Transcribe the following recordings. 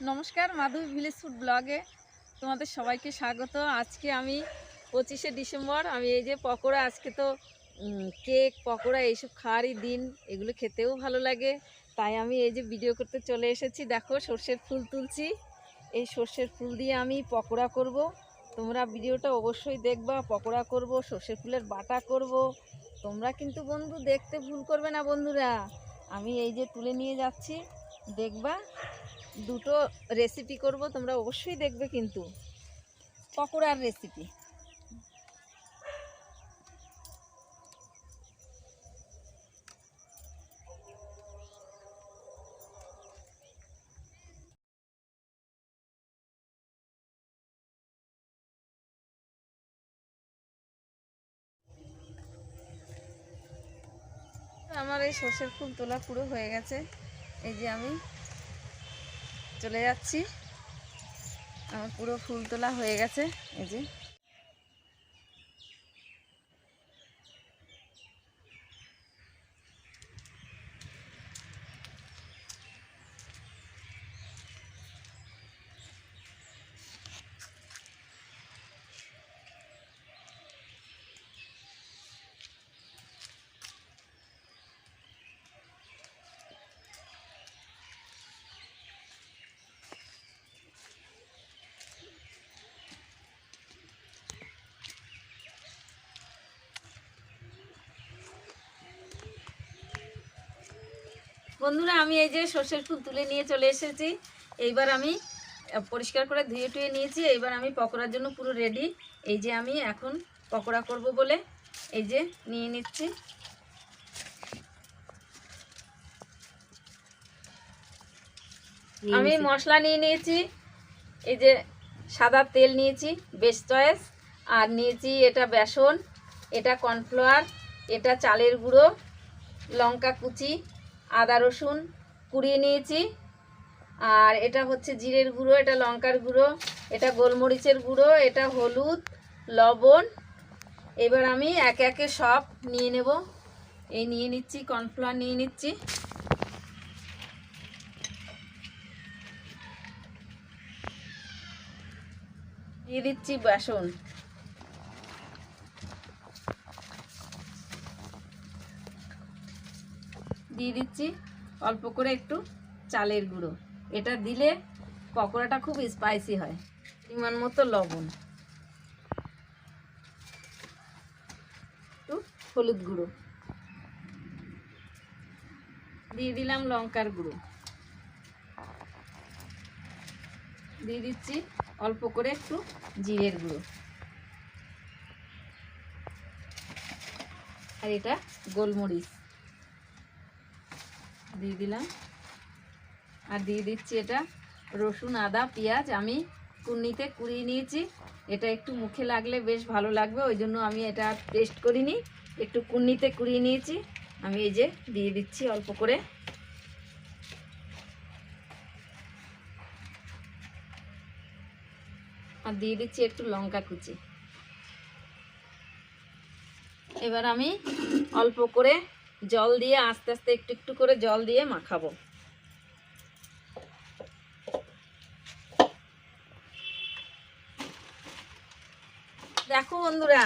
নমস্কার, মাধবী village food ব্লগে তোমাদের সবাইকে স্বাগত। আজকে আমি পঁচিশে ডিসেম্বর, আমি এই যে পকোড়া, আজকে তো কেক, পকোড়া, এইসব খাওয়ারই দিন, এগুলো খেতেও ভালো লাগে। তাই আমি এই যে ভিডিও করতে চলে এসেছি। দেখো, সর্ষের ফুল তুলছি। এই সর্ষের ফুল দিয়ে আমি পকোড়া করব। তোমরা ভিডিওটা অবশ্যই দেখবা, পকোড়া করব, সর্ষের ফুলের বাটা করব। তোমরা কিন্তু বন্ধু দেখতে ভুল করবে না বন্ধুরা। আমি এই যে তুলে নিয়ে যাচ্ছি, দেখবা? দুটো রেসিপি করব, তোমরা অবশ্যই দেখবে কিন্তু। পকোড়ার রেসিপি আমার এই সর্ষের ফুল তোলা পুরো হয়ে গেছে। এই যে আমি চলে যাচ্ছি। আমার পুরো ফুল তোলা হয়ে গেছে এই যে। বন্ধুরা আমি এই যে সর্ষের ফুল তুলে নিয়ে চলে এসেছি। এইবার আমি পরিষ্কার করে ধুয়ে টুয়ে নিয়েছি। এইবার আমি পকোড়ার জন্য পুরো রেডি এই যে আমি এখন পকোড়া করব বলে এই যে নিয়ে নিচ্ছি। আমি মশলা নিয়ে নিয়েছি। এই যে সাদা তেল নিয়েছি বেস্ট চয়েস আর নিয়েছি এটা বেসন এটা কর্নফ্লাওয়ার এটা চালের গুঁড়ো লঙ্কা কুচি আদা রসুন কুড়িয়ে নিয়েছি। আর এটা হচ্ছে জিরের গুঁড়ো, এটা লঙ্কার গুঁড়ো, এটা গোলমরিচের গুঁড়ো, এটা হলুদ, লবণ। এবার আমি একে একে সব নিয়ে নেব। এই নিয়ে নিচ্ছি, কর্নফ্লাওয়ার নিয়ে নিচ্ছি। দিয়ে দিচ্ছি বেসন। দিয়ে দিচ্ছি অল্প করে একটু চালের গুঁড়ো। এটা দিলে পকোড়াটা খুব স্পাইসি হয়। পরিমাণ মতো লবণ। একটু হলুদ গুঁড়ো। দিয়ে দিলাম লঙ্কার গুঁড়ো। দিয়ে দিচ্ছি অল্প করে একটু জিরের গুঁড়ো। আর এটা গোলমরিচ। দিয়ে দিলাম। আর দিয়ে দিচ্ছি এটা রসুন, আদা, পেঁয়াজ। আমি কুন্নিতে কুড়িয়ে নিয়েছি। এটা একটু মুখে লাগলে বেশ ভালো লাগবে, ওই জন্য আমি এটা টেস্ট করিনি। একটু কুন্নিতে কুড়িয়ে নিয়েছি। আমি এই যে দিয়ে দিচ্ছি অল্প করে। আর দিয়ে দিচ্ছি একটু লঙ্কা কুচি। এবার আমি অল্প করে জল দিয়ে আস্তে আস্তে একটু একটু করে জল দিয়ে মাখাবো। দেখো বন্ধুরা,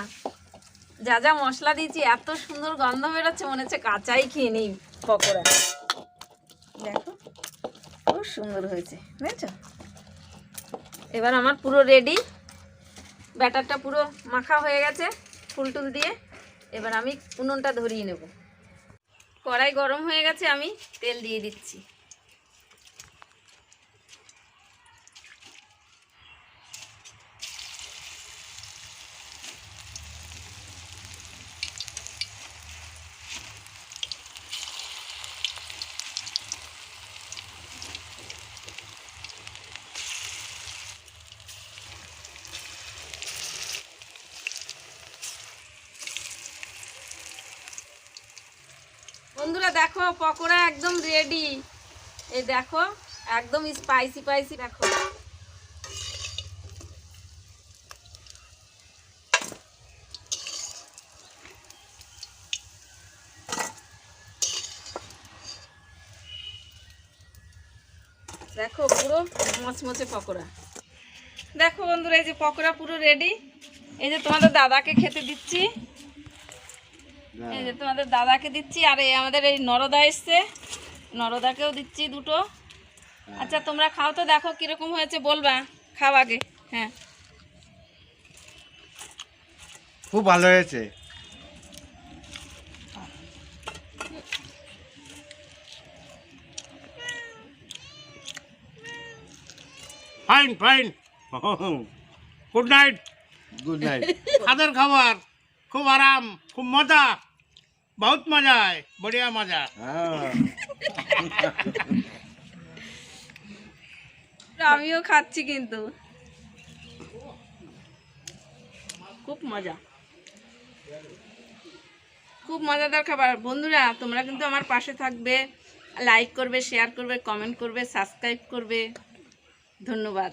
যা যা মশলা দিয়েছি, এত সুন্দর গন্ধ বেরোচ্ছে, মনে হচ্ছে কাঁচাই খেয়ে নিই পকোড়া। দেখো, খুব সুন্দর হয়েছে, বুঝেছ? এবার আমার পুরো রেডি ব্যাটারটা পুরো মাখা হয়ে গেছে, ফুল টুল দিয়ে। এবার আমি উনুনটা ধরিয়ে নেব। কড়াই গরম হয়ে গেছে আমি তেল দিয়ে দিচ্ছি বন্ধুরা দেখো, পকোড়া একদম রেডি এই দেখো, একদম স্পাইসি স্পাইসি দেখো। দেখো, পুরো মচমচে পকোড়া। দেখো বন্ধুরা, এই যে পকোড়া পুরো রেডি এই যে তোমাদের দাদাকে খেতে দিচ্ছি। এই যে তোমাদের দাদাকে দিচ্ছি আর এই আমাদের এই নরদা এসছে। নরদাকেও দিচ্ছি দুটো। আচ্ছা তোমরা খাও তো দেখো কীরকম হয়েছে বলবা। খাও আগে হ্যাঁ। খুব ভালো হয়েছে। Fine fine good night good night খাদের খাবার খুব আরাম খুব মজা। বহুত হয় বড়িয়া মজা হ্যাঁ আমিও খাচ্ছি কিন্তু খুব মজা খুব মজাদার খাবার বন্ধুরা তোমরা কিন্তু আমার পাশে থাকবে লাইক করবে শেয়ার করবে কমেন্ট করবে সাবস্ক্রাইব করবে ধন্যবাদ